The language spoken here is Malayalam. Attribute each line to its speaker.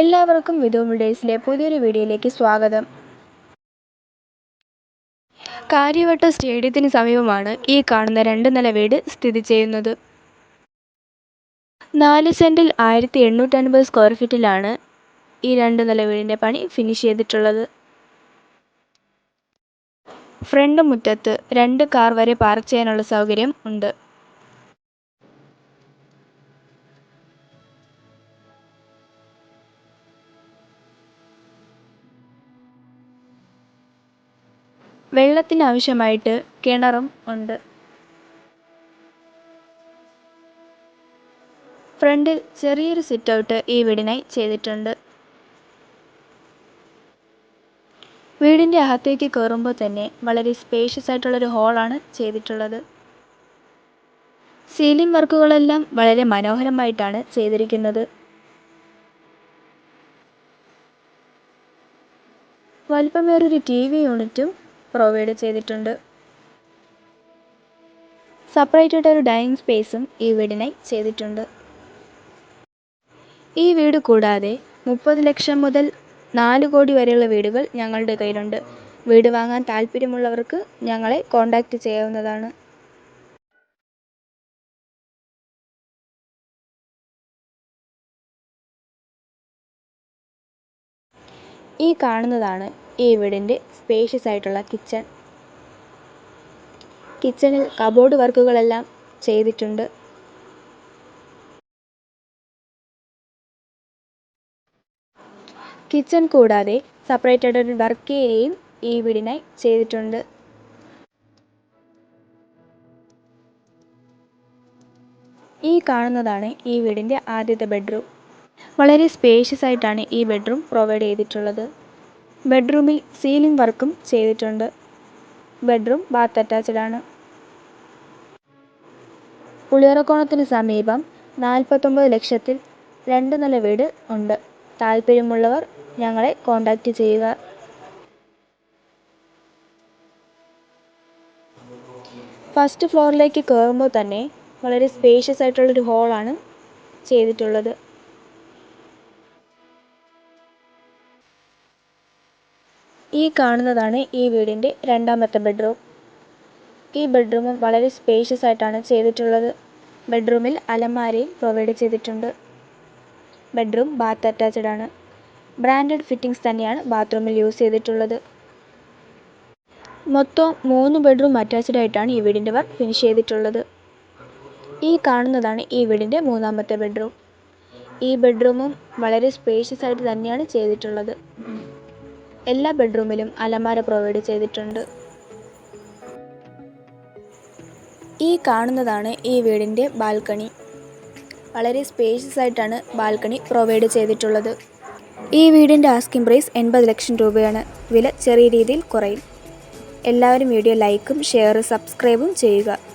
Speaker 1: എല്ലാവർക്കും വിധു ഡേയ്സിലെ പുതിയൊരു വീഡിയോയിലേക്ക് സ്വാഗതം. കാര്യവട്ടം സ്റ്റേഡിയത്തിന് സമീപമാണ് ഈ കാണുന്ന രണ്ട് നില വീട് സ്ഥിതി ചെയ്യുന്നത്. നാല് സെന്റിൽ ആയിരത്തി എണ്ണൂറ്റൻപത് സ്ക്വയർ ഫീറ്റിലാണ് ഈ രണ്ട് നില വീടിന്റെ പണി ഫിനിഷ് ചെയ്തിട്ടുള്ളത്. ഫ്രണ്ട് മുറ്റത്ത് രണ്ട് കാർ വരെ പാർക്ക് ചെയ്യാനുള്ള സൗകര്യം ഉണ്ട്. വെള്ളത്തിന് ആവശ്യമായിട്ട് കിണറും ഉണ്ട്. ഫ്രണ്ടിൽ ചെറിയൊരു സിറ്റ് ഔട്ട് ഈ വീടിനായി ചെയ്തിട്ടുണ്ട്. വീടിന്റെ അകത്തേക്ക് കയറുമ്പോൾ തന്നെ വളരെ സ്പേഷ്യസ് ആയിട്ടുള്ളൊരു ഹോളാണ് ചെയ്തിട്ടുള്ളത്. സീലിംഗ് വർക്കുകളെല്ലാം വളരെ മനോഹരമായിട്ടാണ് ചെയ്തിരിക്കുന്നത്. വലിപ്പമേറൊരു ടി വി യൂണിറ്റും പ്രൊവൈഡ് ചെയ്തിട്ടുണ്ട്. സെപ്പറേറ്റ് ആയിട്ട് ഒരു ഡൈനിങ് സ്പേസും ഈ വീടിനായി ചെയ്തിട്ടുണ്ട്. ഈ വീട് കൂടാതെ മുപ്പത് ലക്ഷം മുതൽ നാല് കോടി വരെയുള്ള വീടുകൾ ഞങ്ങളുടെ കയ്യിലുണ്ട്. വീട് വാങ്ങാൻ താല്പര്യമുള്ളവർക്ക് ഞങ്ങളെ കോൺടാക്റ്റ് ചെയ്യാവുന്നതാണ്. ഈ കാണുന്നതാണ് ഈ വീടിന്റെ സ്പേഷ്യസ് ആയിട്ടുള്ള കിച്ചൺ കിച്ചണിൽ കബോർഡ് വർക്കുകളെല്ലാം ചെയ്തിട്ടുണ്ട്. കിച്ചൺ കൂടാതെ സെപ്പറേറ്റഡ് ഒരു വർക്ക് ഏരിയയും ഈ വീടിനായി ചെയ്തിട്ടുണ്ട്. ഈ കാണുന്നതാണ് ഈ വീടിന്റെ ആദ്യത്തെ ബെഡ്റൂം വളരെ സ്പേഷ്യസ് ആയിട്ടാണ് ഈ ബെഡ്റൂം പ്രൊവൈഡ് ചെയ്തിട്ടുള്ളത്. ബെഡ്റൂമിൽ സീലിംഗ് വർക്കും ചെയ്തിട്ടുണ്ട്. ബെഡ്റൂം ബാത്ത് അറ്റാച്ച്ഡ് ആണ്. പുളിയറക്കോണത്തിന് സമീപം നാൽപ്പത്തൊമ്പത് ലക്ഷത്തിൽ രണ്ട് നില വീട് ഉണ്ട്. താല്പര്യമുള്ളവർ ഞങ്ങളെ കോൺടാക്റ്റ് ചെയ്യുക. ഫസ്റ്റ് ഫ്ലോറിലേക്ക് കയറുമ്പോൾ തന്നെ വളരെ സ്പേഷ്യസ് ആയിട്ടുള്ളൊരു ഹോളാണ് ചെയ്തിട്ടുള്ളത്. ഈ കാണുന്നതാണ് ഈ വീടിന്റെ രണ്ടാമത്തെ ബെഡ്റൂം. ഈ ബെഡ്റൂമും വളരെ സ്പേഷ്യസ് ആയിട്ടാണ് ചെയ്തിട്ടുള്ളത്. ബെഡ്റൂമിൽ അലമാരയും പ്രൊവൈഡ് ചെയ്തിട്ടുണ്ട്. ബെഡ്റൂം ബാത്ത് അറ്റാച്ച്ഡ് ആണ്. ബ്രാൻഡഡ് ഫിറ്റിംഗ്സ് തന്നെയാണ് ബാത്റൂമിൽ യൂസ് ചെയ്തിട്ടുള്ളത്. മൊത്തം മൂന്ന് ബെഡ്റൂം അറ്റാച്ച്ഡ് ആയിട്ടാണ് ഈ വീടിന്റെ വർക്ക് ഫിനിഷ് ചെയ്തിട്ടുള്ളത്. ഈ കാണുന്നതാണ് ഈ വീടിന്റെ മൂന്നാമത്തെ ബെഡ്റൂം. ഈ ബെഡ്റൂമും വളരെ സ്പേഷ്യസ് ആയിട്ട് തന്നെയാണ് ചെയ്തിട്ടുള്ളത്. എല്ലാ ബെഡ്റൂമിലും അലമാര പ്രൊവൈഡ് ചെയ്തിട്ടുണ്ട്. ഈ കാണുന്നതാണ് ഈ വീടിന്റെ ബാൽക്കണി. വളരെ സ്പേഷ്യസ് ആയിട്ടാണ് ബാൽക്കണി പ്രൊവൈഡ് ചെയ്തിട്ടുള്ളത്. ഈ വീടിന്റെ ആസ്കിംഗ് പ്രൈസ് എൺപത് ലക്ഷം രൂപയാണ്. വില ചെറിയ രീതിയിൽ കുറയും. എല്ലാവരും വീഡിയോ ലൈക്കും ഷെയറും സബ്സ്ക്രൈബും ചെയ്യുക.